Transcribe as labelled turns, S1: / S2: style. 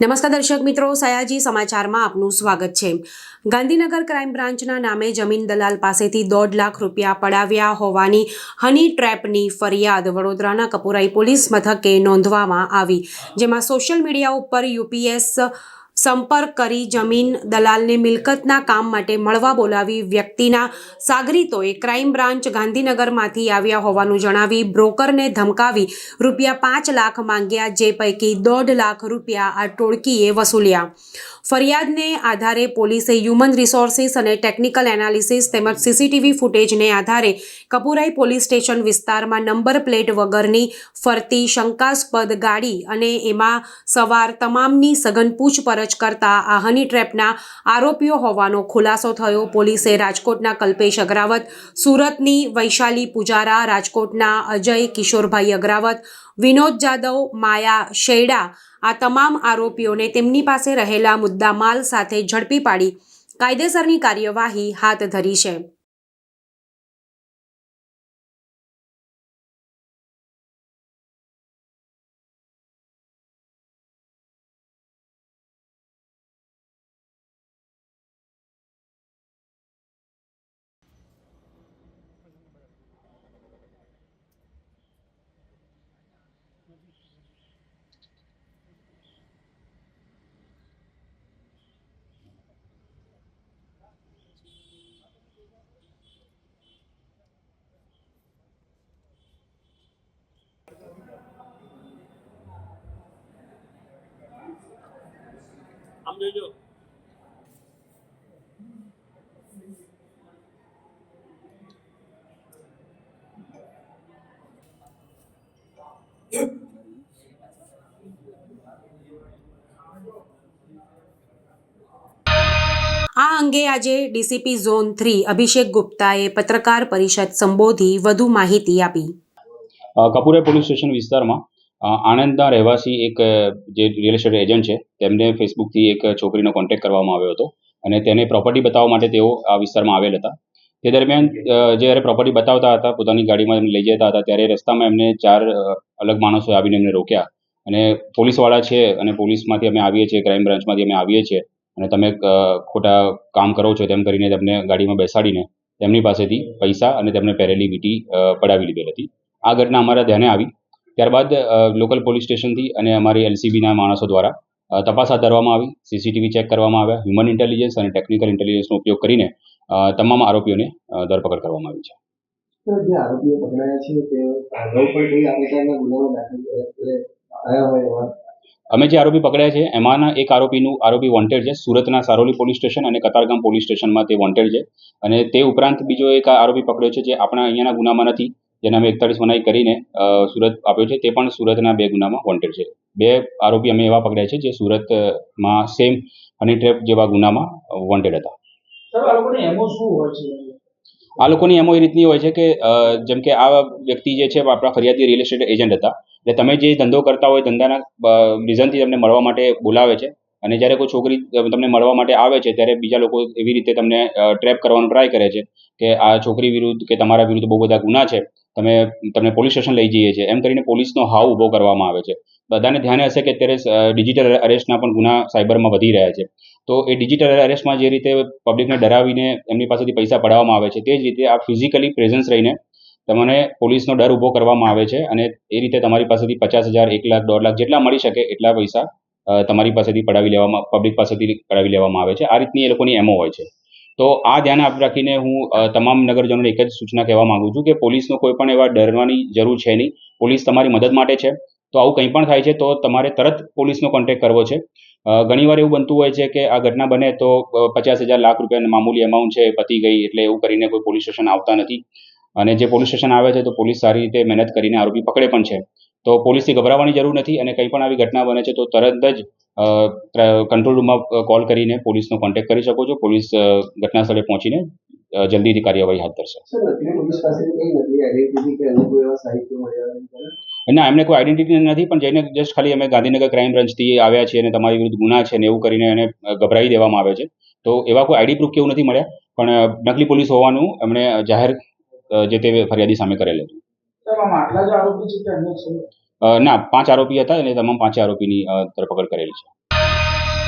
S1: નમસ્કાર દર્શક મિત્રો, સયાજી સમાચારમાં આપનું સ્વાગત છે. ગાંધીનગર ક્રાઇમ બ્રાન્ચના નામે જમીન દલાલ પાસેથી દોઢ લાખ રૂપિયા પડાવ્યા હોવાની હની ટ્રેપની ફરિયાદ. વડોદરાના કપુરાઈ પોલીસ મથકે નોંધવામાં આવી, જેમાં સોશિયલ મીડિયા ઉપર યુપીએસ સંપર્ક કરી જમીન દલાલને મિલકતના કામ માટે મળવા બોલાવી વ્યક્તિના સાગરીતોએ ક્રાઇમ બ્રાન્ચ ગાંધીનગરમાંથી આવ્યા હોવાનું જણાવી બ્રોકરને ધમકાવી રૂપિયા પાંચ લાખ માંગ્યા જે પૈકી દોઢ લાખ રૂપિયા આ ટોળકીએ વસૂલ્યા. ફરિયાદને આધારે પોલીસે હ્યુમન રિસોર્સિસ અને ટેકનિકલ એનાલિસિસ તેમજ સીસીટીવી ફૂટેજને આધારે કપુરાઈ પોલીસ સ્ટેશન વિસ્તારમાં નંબર પ્લેટ વગરની ફરતી શંકાસ્પદ ગાડી અને એમાં સવાર તમામની સઘન પૂછપરછ કરતા આ હની ટ્રેપના આરોપીઓ હોવાનો ખુલાસો થયો. પોલીસે રાજકોટના કલ્પેશ અગ્રાવત, સુરતની વૈશાલી પુજારા, રાજકોટના અજય કિશોરભાઈ અગ્રાવત, વિનોદ જાદવ, માયા શેડા આ તમામ આરોપીઓને તેમની પાસે રહેલા મુદ્દામાલ સાથે ઝડપી પાડી કાયદેસરની કાર્યવાહી હાથ ધરી છે.
S2: જોજો
S1: આ અંગે આજે ડીસીપી ઝોન થ્રી અભિષેક ગુપ્તાએ પત્રકાર પરિષદ સંબોધી વધુ માહિતી આપી.
S3: અ, પોલીસ સ્ટેશન વિસ્તારમાં આણંદના રહેવાસી એક જે રિયલ એસ્ટેટ એજન્ટ છે, તેમને ફેસબુકથી એક છોકરીનો કોન્ટેક્ટ કરવામાં આવ્યો હતો અને તેને પ્રોપર્ટી બતાવવા માટે તેઓ આ વિસ્તારમાં આવેલ હતા. તે દરમિયાન જ્યારે પ્રોપર્ટી બતાવતા હતા, પોતાની ગાડીમાં એમને લઈ જતા હતા, ત્યારે રસ્તામાં એમને ચાર અલગ માણસો આવીને એમને રોક્યા અને પોલીસવાળા છે અને પોલીસમાંથી અમે આવીએ છીએ ક્રાઇમ બ્રાન્ચમાંથી અમે આવીએ છીએ અને તમે ખોટા કામ કરો છો તેમ કરીને તેમને ગાડીમાં બેસાડીને તેમની પાસેથી પૈસા અને તેમને પહેરેલી વીટી પડાવી લીધેલ હતી. આ ઘટના અમારા ધ્યાને આવી ત્યારબાદ લોકલ પોલીસ સ્ટેશનથી અને અમારી એલસીબીના માણસો દ્વારા તપાસ હાથ ધરવામાં આવી સીસીટીવી ચેક કરવામાં આવ્યા હ્યુમન ઇન્ટેલિજન્સ અને ટેકનિકલ ઇન્ટેલિજન્સનો ઉપયોગ કરીને તમામ આરોપીઓને ધરપકડ કરવામાં આવી છે.
S4: જે આરોપીઓ પકડાયા છે તે અગાઉ પણ કોઈ આ પ્રકારના ગુનાઓ દાખલ થયા હોય એવા?
S3: અમે જે આરોપી પકડ્યા છે એમાંના એક આરોપીનું આરોપી વોન્ટેડ છે સુરતના સારોલી પોલીસ સ્ટેશન અને કતારગામ પોલીસ સ્ટેશનમાં તે વોન્ટેડ છે. અને તે ઉપરાંત બીજો એક આરોપી પકડ્યો છે જે આપણા અહીંયાના ગુનામાં નથી. જેને અમે એકતાળીસ મનાઈ કરીને સુરત આપ્યો છે તે પણ સુરતના બે ગુનામાં વોન્ટેડ છે. બે આરોપી અમે એવા પકડ્યા છે જે સુરતમાં સેમ હની ટ્રેપ જેવા ગુનામાં વોન્ટેડ હતા.
S4: આ લોકોને એમો
S3: એ રીતની હોય છે કે જેમ કે આ વ્યક્તિ જે છે આપણા ફરિયાદી રિયલ એસ્ટેટ એજન્ટ હતા. એટલે તમે જે ધંધો કરતા હોય ધંધાના રીઝનથી તમને મળવા માટે બોલાવે છે. અને જ્યારે કોઈ છોકરી તમને મળવા માટે આવે છે ત્યારે બીજા લોકો એવી રીતે તમને ટ્રેપ કરવાનો ટ્રાય કરે છે કે આ છોકરી વિરુદ્ધ કે તમારા વિરુદ્ધ બહુ બધા ગુના છે. તમે, તમને પોલીસ સ્ટેશન લઈ જઈએ છીએ. એમ કરીને પોલીસનો હાવ ઊભો કરવામાં આવે છે. બધાને ધ્યાને હશે કે અત્યારે ડિજિટલ અરેસ્ટના પણ ગુના સાયબરમાં વધી રહ્યા છે. તો એ ડિજિટલ અરેસ્ટમાં જે રીતે પબ્લિકને ડરાવીને એમની પાસેથી પૈસા પડાવવામાં આવે છે, તે જ રીતે આ ફિઝિકલી પ્રેઝન્સ રહીને તમને પોલીસનો ડર ઊભો કરવામાં આવે છે અને એ રીતે તમારી પાસેથી પચાસ હજાર, એક લાખ, દોઢ લાખ જેટલા મળી શકે એટલા પૈસા તમારી પાસેથી પડાવી લેવામાં પબ્લિક પાસેથી પડાવી લેવામાં આવે છે. આ રીતની એ લોકોની એમો હોય છે. તો આ ધ્યાન આપ રાખીને હું તમામ નગરજનોને એક જ સૂચના કહેવા માંગુ છું કે પોલીસનો કોઈ પણ એવા ડરવાની જરૂર છે નહીં. પોલીસ તમારી મદદ માટે છે. તો આવું કંઈ પણ થાય છે તો તમારે તરત પોલીસનો કોન્ટેક્ટ કરવો છે. ઘણીવાર એવું બનતું હોય છે કે આ ઘટના બને તો પચાસ હજાર લાખ રૂપિયાની મામૂલી અમાઉન્ટ છે, પતી ગઈ એટલે એવું કરીને કોઈ પોલીસ સ્ટેશન આવતા નથી. અને જે પોલીસ સ્ટેશન આવે છે તો પોલીસ સારી રીતે મહેનત કરીને આરોપી પકડે પણ છે. તો પોલીસથી ગભરાવાની જરૂર નથી અને કંઈ પણ આવી ઘટના બને છે તો તરત જ કંટ્રોલ રૂમમાં કોલ કરીને પોલીસનો કોન્ટેક્ટ કરી શકો છો. પોલીસ ઘટના સ્થળે પહોંચીને જલ્દીથી કાર્યવાહી હાથ ધરશે? ના એમને કોઈ આઈડેન્ટિટી નથી પણ જઈને જસ્ટ ખાલી અમે ગાંધીનગર ક્રાઇમ બ્રાન્ચથી આવ્યા છીએ અને તમારી વિરુદ્ધ ગુના છે ને એવું કરીને એને ગભરાઈ ગભરાવી દેવામાં આવે છે. તો એવા કોઈ આઈડી પ્રૂફ કેવું નથી મળ્યા. પણ નકલી પોલીસ હોવાનું એમણે જાહેર જે તે ફરિયાદી સામે કરેલ હતું. ના પાંચ આરોપી હતા અને તમામ પાંચે આરોપીની ધરપકડ કરેલી છે.